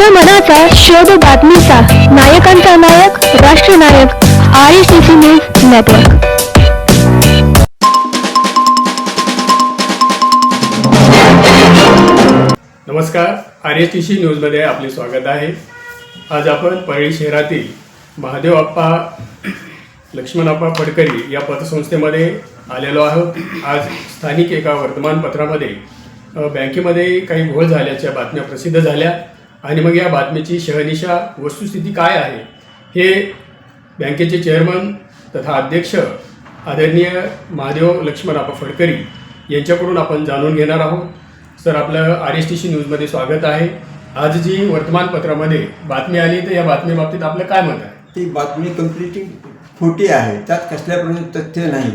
माझ्या मनाचा शोध बातमीचा. नायकांचा नायक राष्ट्रनायक R S C C news network. नमस्कार. आर एस टी सी न्यूजमध्ये आपले स्वागत आहे. आज आपण परळी शहरातील महादेव आप्पा लक्ष्मणप्पा फडकरी या पतसंस्थेमध्ये आलेलो आहोत. आज स्थानिक एका वर्तमानपत्रामध्ये बँकेमध्ये काही घोळ झाल्याच्या बातम्या प्रसिद्ध झाल्या. आणि मग या बातमीची शहनिशा वस्तुस्थिती काय आहे? हे बँकेचे चेअरमन तथा अध्यक्ष आदरणीय महादेव लक्ष्मणप्पा फडकरी यांच्याकडून आपण जाणून घेणार आहोत. सर आपलं आर एस टी सी न्यूजमध्ये स्वागत आहे. आज जी वर्तमानपत्रामध्ये बातमी आली तर या बातमीबाबतीत आपलं काय मत आहे? ती बातमी कम्प्लिटली खोटी आहे. त्यात कसल्या प्रकारचे तथ्य नाही.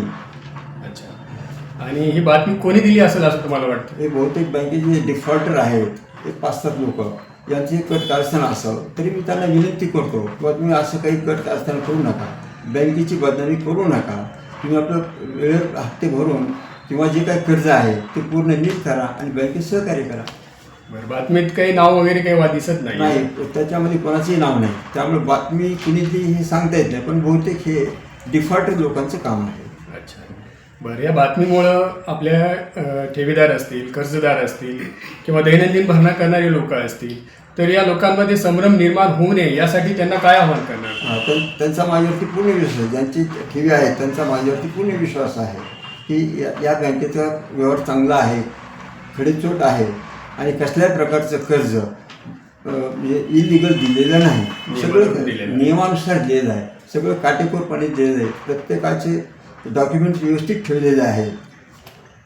अच्छा. आणि ही बातमी कोणी दिली असेल असं तुम्हाला वाटतं? हे बहुतेक बँकेचे जे डिफॉल्टर आहेत ते पाच सात लोक. यांचे कट कारस्थान असावं. तरी मी त्यांना विनंती करतो किंवा तुम्ही असं काही कट कारस्थान करू नका. बँकेची बदनामी करू नका. तुम्ही आपलं वेळेवर हप्ते भरून किंवा जे काही कर्ज आहे ते पूर्ण नीट करा आणि बँकेत सहकार्य करा. बरं बातमीत काही नाव वगैरे काही वा दिसत नाही. नाही त्याच्यामध्ये कोणाचंही नाव नाही. त्यामुळे बातमी कुणी दिली हे सांगता येत नाही पण बहुतेक हे डिफॉल्टर लोकांचं काम आहे. अच्छा. बरं या बातमीमुळं आपल्या ठेवीदार असतील कर्जदार असतील किंवा दैनंदिन भरणा करणारे लोक असतील तर या लोकांमध्ये संभ्रम निर्माण होऊ नये यासाठी त्यांना काय आव्हान करणार? हा, त्यां- त्यांचा माझ्यावरती पूर्ण विश्वास ज्यांची ठेवी आहे त्यांचा माझ्यावरती पूर्ण विश्वास आहे की या या बँकेचा व्यवहार चांगला आहे खडेचोट आहे आणि कसल्याही प्रकारचं कर्ज म्हणजे इलिगल दिलेलं नाही. सगळं. नियमानुसार दिलेलं आहे. सगळं काटेकोरपणे दिलेलं आहे. प्रत्येकाचे डॉक्युमेंट व्यवस्थित ठेवलेले आहेत.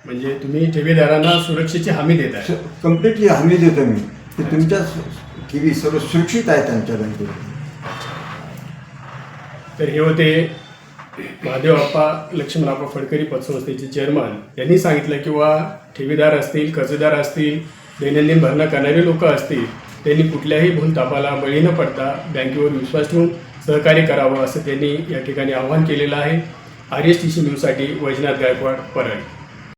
म्हणजे तुम्ही ठेवीदारांना सुरक्षेची हमी देत आहे. कम्प्लिटली हमी देतो मी. की तुमच्या ठेवी सर्व सुरक्षित आहे त्यांच्या बँकेत तर हे होते महादेव अप्पा लक्ष्मणप्पा फडकरी पतसंस्थेचे चेअरमन यांनी सांगितलं किंवा ठेवीदार असतील कर्जदार असतील दैनंदिन भरणा करणारे लोक असतील त्यांनी कुठल्याही भूलतापाला बळी न पडता बँकेवर विश्वास ठेवून सहकार्य करावं असं त्यांनी या ठिकाणी आवाहन केलेलं आहे. आर एस टी सी न्यूजसाठी वैजनाथ गायकवाड परळी.